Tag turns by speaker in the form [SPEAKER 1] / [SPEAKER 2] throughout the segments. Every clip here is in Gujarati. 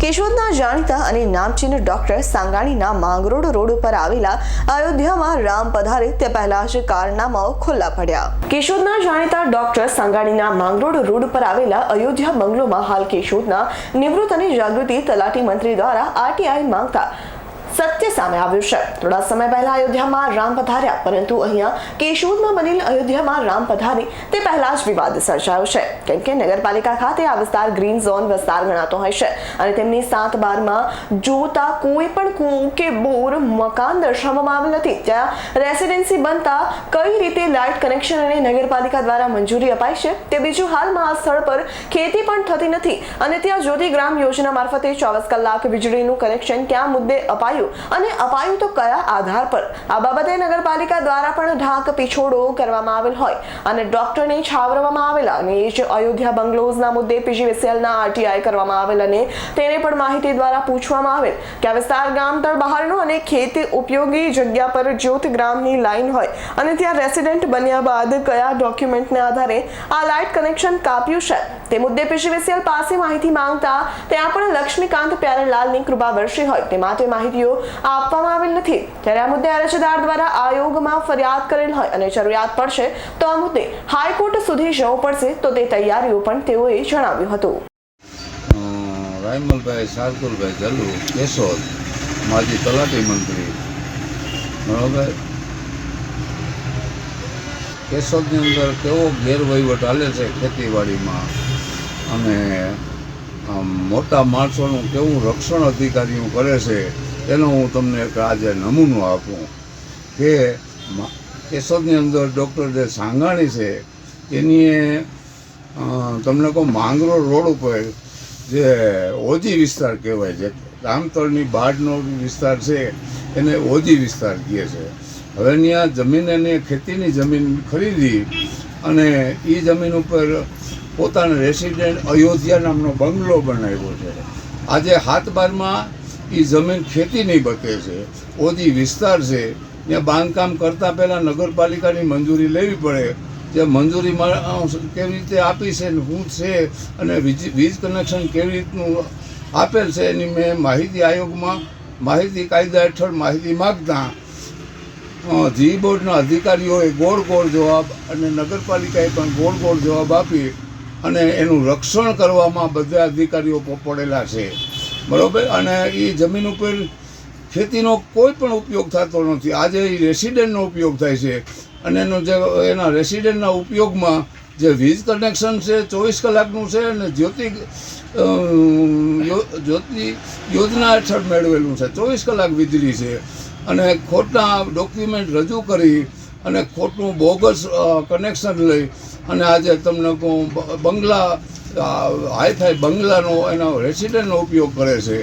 [SPEAKER 1] કેશોદના જાણીતા અને નામચીન ડોક્ટર સાંગાણીના માંગરોળ રોડ ઉપર આવેલા અયોધ્યામાં રામ પધારે તે પહેલા જ કારનામાઓ ખુલ્લા પડ્યા. કેશોદના જાણીતા ડોક્ટર સાંગાણીના માંગરોળ રોડ ઉપર આવેલા અયોધ્યા બંગલોમાં હાલ કેશોદના નિવૃત્ત અને જાગૃતિ તલાટી મંત્રી દ્વારા આરટીઆઈ માંગતા સત્ય સામે આવ્યું છે. થોડા સમય પહેલા અયોધ્યામાં રામ પધાર્યા, પરંતુ અહીંયા કેશોદમાં બનેલ અયોધ્યામાં રામ પધારી તે પહેલા જ વિવાદ સર્જાયો છે. કેમ કે નગરપાલિકા ખાતે આ વિસ્તાર ગ્રીન ઝોન વિસ્તાર ગણાતો હોય છે અને તેમની સાત બારમાં જોતા કોઈ પણ કું કે બોર મકાન દર્શાવવામાં આવેલ નથી. ત્યાં રેસિડેન્સી બનતા કઈ રીતે લાઇટ કનેક્શન અને નગરપાલિકા દ્વારા મંજૂરી અપાય છે તે બીજું હાલમાં આ સ્થળ પર ખેતી પણ થતી નથી અને ત્યાં જ્યોતિ ગ્રામ યોજના મારફતે ચોવીસ કલાક વીજળીનું કનેક્શન ક્યાં મુદ્દે અપાયું અને અપાયું તો કયા આધાર પર? આ બાબતે નગરપાલિકા દ્વારા પણ ઢાંક પીછોડો કરવામાં આવેલ હોય અને ડોક્ટરને છાવરવામાં આવેલા અને એ જ અયોધ્યા બંગલોઝના મુદ્દે પીજીવીસીએલના આરટીઆઈ કરવામાં આવેલ અને તેને પણ માહિતી દ્વારા પૂછવામાં આવેલ કે આ વિસ્તાર ગામ બહારનો અને ખેતી ઉપયોગી જગ્યા પર જ્યોત ગ્રામની લાઈન હોય અને ત્યાં રેસિડેન્ટ બન્યા બાદ કયા ડોક્યુમેન્ટને આધારે આ લાઇટ કનેક્શન કાપ્યું છે? તે મુદ્દે પીજીવીસીએલ પાસે માહિતી માંગતા ત્યાં પણ લક્ષ્મીકાંત પ્યારેલાલની કૃપા વર્ષી હોય. તે માટે માહિતીઓ આપવામાં આવેલ નથી. ત્યારે આ મુદ્દે અરજદાર દ્વારા આયોગમાં ફરિયાદ કરેલ હોય અને જરૂરિયાત પડશે, તો આ મુદ્દે હાઈકોર્ટ સુધી જવું પડશે, તો તે તૈયારીઓ પણ તેઓએ જણાવ્યું હતું.
[SPEAKER 2] રાયમલભાઈ શાર્દુલભાઈ જલ્લુ કેશોદ, માજી તલાટી મંત્રી. બરાબર? કેશોદની અંદર કેવો ગેરવહીવટ હાલે છે ખેતીવાડીમાં? અને મોટા માણસોનું કેવું રક્ષણ અધિકારીઓ કરે છે? એનો હું તમને એક આજે નમૂનો આપું કે કેશોદની અંદર ડૉક્ટર જે સાંગાણી છે, એની તમને કહું માંગરો રોડ ઉપર જે ઓજી વિસ્તાર કહેવાય છે, રામતળની બાઢનો વિસ્તાર છે, એને ઓજી વિસ્તાર કહે છે. હવે ત્યાં જમીન એને ખેતીની જમીન ખરીદી અને એ જમીન ઉપર પોતાનો રેસિડેન્ટ અયોધ્યા નામનો બંગલો બનાવ્યો છે. આજે હાથ બારમાં એ જમીન ખેતીની બકે છે. ઓજી વિસ્તાર છે. ત્યાં બાંધકામ કરતાં પહેલાં નગરપાલિકાની મંજૂરી લેવી પડે. જે મંજૂરી કેવી રીતે આપી છે શું છે અને વીજ વીજ કનેક્શન કેવી રીતનું આપેલ છે એની મેં માહિતી આયોગમાં, માહિતી કાયદા હેઠળ માહિતી માગતા જી બોર્ડના અધિકારીઓએ ગોળ ગોળ જવાબ અને નગરપાલિકાએ પણ ગોળ ગોળ જવાબ આપી અને એનું રક્ષણ કરવામાં બધા અધિકારીઓ પડેલા છે. બરોબર? અને એ જમીન ઉપર ખેતીનો કોઈ પણ ઉપયોગ થતો નથી. આજે એ રેસિડેન્ટનો ઉપયોગ થાય છે. અને એનો જે, એના રેસિડેન્ટના ઉપયોગમાં જે વીજ કનેક્શન છે, ચોવીસ કલાકનું છે અને જ્યોતિ જ્યોતિ યોજના હેઠળ મેળવેલું છે. ચોવીસ કલાક વીજળી છે. અને ખોટા ડોક્યુમેન્ટ રજૂ કરી અને ખોટું બોગસ કનેક્શન લઈ અને આજે તમને કહું, બ- બંગલા થાય બંગલાનો એનો રેસિડેન્ટનો ઉપયોગ કરે છે.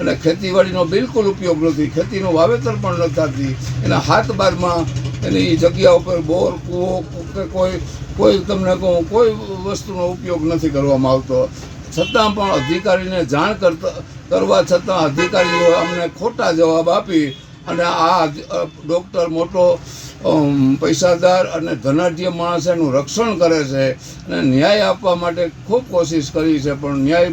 [SPEAKER 2] અને ખેતીવાડીનો બિલકુલ ઉપયોગ નથી. ખેતીનું વાવેતર પણ નથી થતી. એના હાથ બારમાં એની જગ્યા ઉપર બોર, કૂવો, કે કોઈ કોઈ તમને કહું, કોઈ વસ્તુનો ઉપયોગ નથી કરવામાં આવતો. છતાં પણ અધિકારીને જાણ કરતા, કરવા છતાં અધિકારીઓ અમને ખોટા જવાબ આપી અને આ ડૉક્ટર મોટો પૈસાદાર અને ધનાઢ્ય માણસ એનું રક્ષણ કરે છે અને ન્યાય આપવા માટે ખૂબ કોશિશ કરી છે, પણ ન્યાય,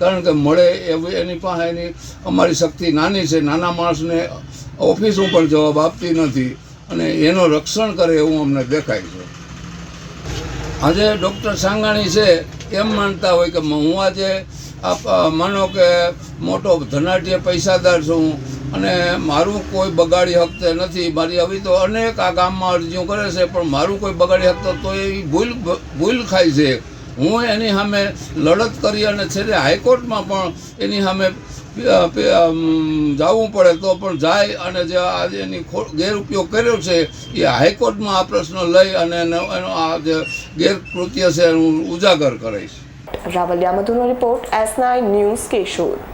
[SPEAKER 2] કારણ કે મળે એવી એની પાસે એની અમારી શક્તિ નાની છે, નાના માણસને ઓફિસ પણ જવાબ આપતી નથી અને એનો રક્ષણ કરે એવું અમને દેખાય છે. આજે ડૉક્ટર સાંગાણી છે એમ માનતા હોય કે હું આજે માનો કે મોટો ધનાઢ્ય પૈસાદાર છું અને મારું કોઈ બગાડી હકતે નથી. મારી આવી તો અનેક આ ગામમાં અરજીઓ કરે છે, પણ મારું કોઈ બગાડી હકતો તો એ ભૂલ ભૂલ ખાય છે. હું એની સામે લડત કરી અને છેલ્લે હાઈકોર્ટમાં પણ એની સામે જવું પડે તો પણ જાય અને જે આજે એની ગેરઉપયોગ કર્યો છે, એ હાઈકોર્ટમાં આ પ્રશ્ન લઈ અને એનો આ જે ગેરકૃત્ય છે હું ઉજાગર કરીશ
[SPEAKER 1] Ravalia મધુનો report S nine news Keshod.